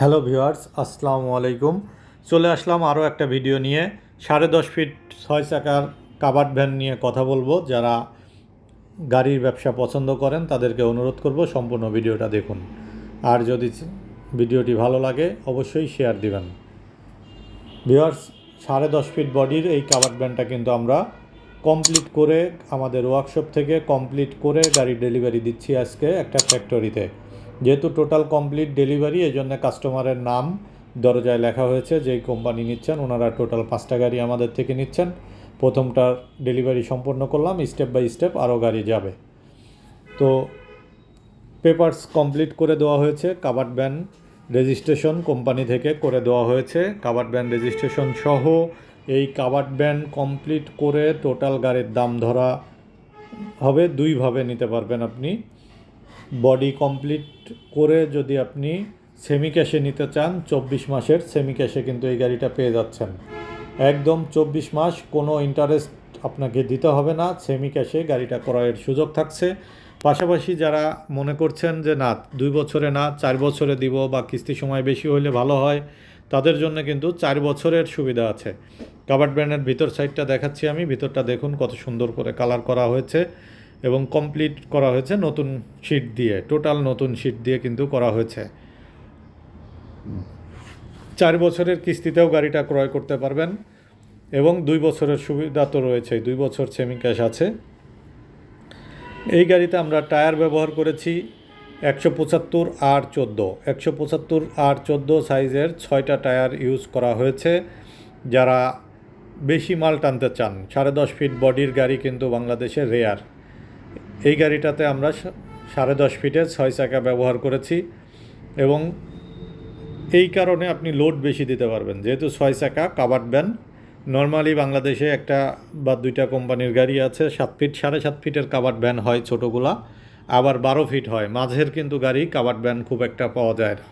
Hello viewers, আসসালামু আলাইকুম। চলে আসলাম আরও একটা ভিডিও নিয়ে। সাড়ে দশ ফিট ছয় চাকার কাবার্ড ভ্যান নিয়ে কথা বলব। যারা গাড়ির ব্যবসা পছন্দ করেন, তাদেরকে অনুরোধ করব সম্পূর্ণ ভিডিওটা দেখুন। আর যদি ভিডিওটি ভালো লাগে, অবশ্যই শেয়ার দিবেন। ভিউয়ার্স, সাড়ে দশ ফিট বডির এই কাবার্ড ভ্যানটা কিন্তু আমরা কমপ্লিট করে আমাদের ওয়ার্কশপ থেকে কমপ্লিট করে গাড়ি ডেলিভারি দিচ্ছি আজকে একটা ফ্যাক্টরিতে। যেহেতু টোটাল কমপ্লিট ডেলিভারি এই জন্য কাস্টমারের নাম দরজায় লেখা হয়েছে, যেই কোম্পানি নিচ্ছেন, ওনারা টোটাল পাঁচটা গাড়ি আমাদের থেকে নিচ্ছেন। প্রথমটার ডেলিভারি সম্পন্ন করলাম, স্টেপ বাই স্টেপ আরও গাড়ি যাবে। তো পেপারস কমপ্লিট করে দেওয়া হয়েছে কাবার্ড ব্যান রেজিস্ট্রেশন কোম্পানি থেকে করে দেওয়া হয়েছে। কাবার্ড ব্যান রেজিস্ট্রেশন সহ এই কাবার্ড ব্যান কমপ্লিট করে টোটাল গাড়ির দাম ধরা হবে দুইভাবে নিতে পারবেন আপনি। বডি কমপ্লিট করে যদি আপনি সেমি ক্যাশে নিতে চান, চব্বিশ মাসের সেমি ক্যাশে কিন্তু এই গাড়িটা পেয়ে যাচ্ছেন। একদম চব্বিশ মাস কোনো ইন্টারেস্ট আপনাকে দিতে হবে না সেমি ক্যাশে গাড়িটা ক্রয়ের সুযোগ থাকছে। পাশাপাশি যারা মনে করছেন যে, না, দুই বছরে না, চার বছরে দিব বা কিস্তি সময় বেশি হলে ভালো হয়, তাদের জন্য কিন্তু চার বছরের সুবিধা আছে। কাবার্ড ব্র্যান্ডের ভিতর সাইডটা দেখাচ্ছি আমি, ভিতরটা দেখুন কত সুন্দর করে কালার করা হয়েছে। এবং কমপ্লিট করা হয়েছে নতুন শিট দিয়ে টোটাল নতুন শিট দিয়ে কিন্তু করা হয়েছে। চার বছরের কিস্তিতেও গাড়িটা ক্রয় করতে পারবেন এবং দুই বছরের সুবিধা তো রয়েছে, দুই বছর সেমি ক্যাশ আছে। এই গাড়িতে আমরা টায়ার ব্যবহার করেছি একশো পঁচাত্তর আর চোদ্দ। একশো পঁচাত্তর আর চোদ্দ সাইজের ছয়টা টায়ার ইউজ করা হয়েছে। যারা বেশি মাল টানতে চান, সাড়ে দশ ফিট বডির গাড়ি কিন্তু বাংলাদেশে রেয়ার এই গাড়িটাতে আমরা সাড়ে দশ ফিটের ছয় চাকা ব্যবহার করেছি এবং এই কারণে আপনি লোড বেশি দিতে পারবেন। যেহেতু ছয় চাকা কাবার্ড ব্যান নর্মালি বাংলাদেশে একটা বা দুইটা কোম্পানির গাড়ি আছে, সাত ফিট, সাড়ে সাত ফিটের কাবার্ড ভ্যান হয় ছোটোগুলা, আবার বারো ফিট হয়। মাঝের কিন্তু গাড়ি কাবার্ড ভ্যান খুব একটা পাওয়া যায় না।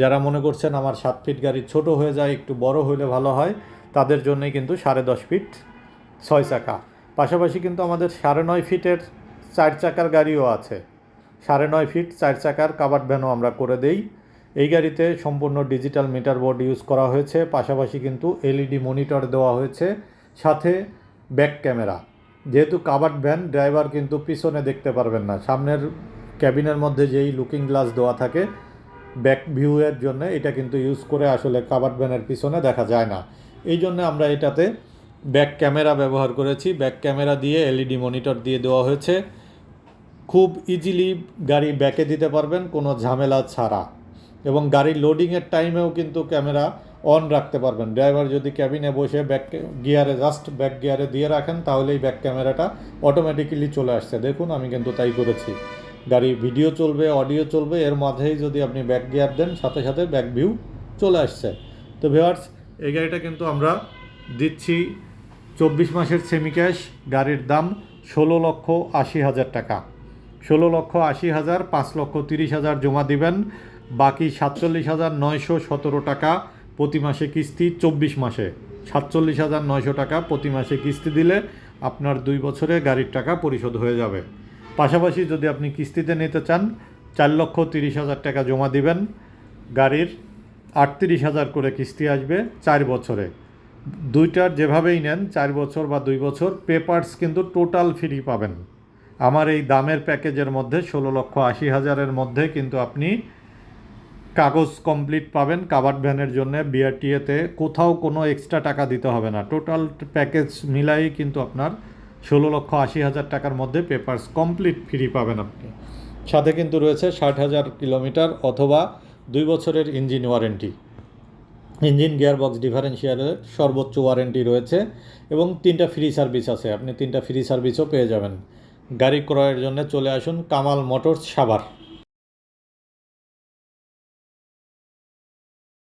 যারা মনে করছেন আমার সাত ফিট গাড়ি ছোট হয়ে যায়, একটু বড় হলে ভালো হয়, তাদের জন্যই কিন্তু সাড়ে দশ ফিট ছয় চাকা। পাশাপাশি কিন্তু আমাদের সাড়ে নয় ফিটের চার চাকার গাড়িও আছে। সাড়ে নয় ফিট চার চাকার কাবার ভ্যানও আমরা করে দেই। এই গাড়িতে সম্পূর্ণ ডিজিটাল মিটার বোর্ড ইউজ করা হয়েছে। পাশাপাশি কিন্তু এলইডি মনিটর দেওয়া হয়েছে। সাথে ব্যাক ক্যামেরা। যেহেতু কাবার ভ্যান, ড্রাইভার কিন্তু পিছনে দেখতে পারবেন না। সামনের ক্যাবিনের মধ্যে যেই লুকিং গ্লাস দেওয়া থাকে, ব্যাক ভিউয়ের জন্য এটা কিন্তু ইউজ করে আসলে কাবার ভ্যানের পিছনে দেখা যায় না। এই জন্য আমরা এটাতে ব্যাক ক্যামেরা ব্যবহার করেছি। ব্যাক ক্যামেরা দিয়ে এলইডি মনিটর দিয়ে দেওয়া হয়েছে। খুব ইজিলি গাড়ি ব্যাকে দিতে পারবেন, কোনো ঝামেলা ছাড়া। এবং গাড়ির লোডিংয়ের টাইমেও কিন্তু ক্যামেরা অন রাখতে পারবেন। ড্রাইভার যদি ক্যাবিনে বসে ব্যাক গিয়ারে জাস্ট ব্যাক গিয়ারে দিয়ে রাখেন, তাহলেই ব্যাক ক্যামেরাটা অটোমেটিক্যালি চলে আসছে। দেখুন, আমি কিন্তু তাই করেছি। গাড়ি ভিডিও চলবে অডিও চলবে, এর মাঝেই যদি আপনি ব্যাক গিয়ার দেন, সাথে সাথে ব্যাক ভিউ চলে আসছে। তো ভিওয়ার্স এই গাড়িটা কিন্তু আমরা দিচ্ছি চব্বিশ মাসের সেমি ক্যাশ গাড়ির দাম ষোলো লক্ষ আশি হাজার টাকা। ষোলো লক্ষ আশি হাজার, পাঁচ লক্ষ তিরিশ হাজার জমা দিবেন। বাকি সাতচল্লিশ হাজার নয়শো সতেরো টাকা প্রতি মাসে কিস্তি চব্বিশ মাসে। সাতচল্লিশ হাজার নয়শো টাকা প্রতি মাসে কিস্তি দিলে আপনার দুই বছরে গাড়ির টাকা পরিশোধ হয়ে যাবে। পাশাপাশি যদি আপনি কিস্তিতে নিতে চান, চার লক্ষ তিরিশ হাজার টাকা জমা দিবেন। গাড়ির আটত্রিশ হাজার করে কিস্তি আসবে চার বছরে। দুইটার যেভাবেই নেন, চার বছর বা দুই বছর, পেপারস কিন্তু টোটাল ফ্রি পাবেন। আমার এই দামের প্যাকেজের মধ্যে ষোলো লক্ষ আশি হাজারের মধ্যে কিন্তু আপনি কাগজ কমপ্লিট পাবেন কাভার্ড ভ্যানের জন্য, বিআরটিএতে। কোথাও কোনো এক্সট্রা টাকা দিতে হবে না। টোটাল প্যাকেজ মিলাই কিন্তু আপনার ষোলো লক্ষ আশি হাজার টাকার মধ্যে পেপারস কমপ্লিট ফ্রি পাবেন আপনি। সাথে কিন্তু রয়েছে ষাট হাজার কিলোমিটার অথবা দুই বছরের ইঞ্জিন ওয়ারেন্টি। ইঞ্জিন গিয়ারবক্স ডিফারেন্সিয়ালের সর্বোচ্চ ওয়ারেন্টি রয়েছে এবং তিনটা ফ্রি সার্ভিস আছে। আপনি তিনটা ফ্রি সার্ভিসও পেয়ে যাবেন। গাড়ি ক্রয়ের জন্য চলে আসুন কামাল মোটরস সাভার।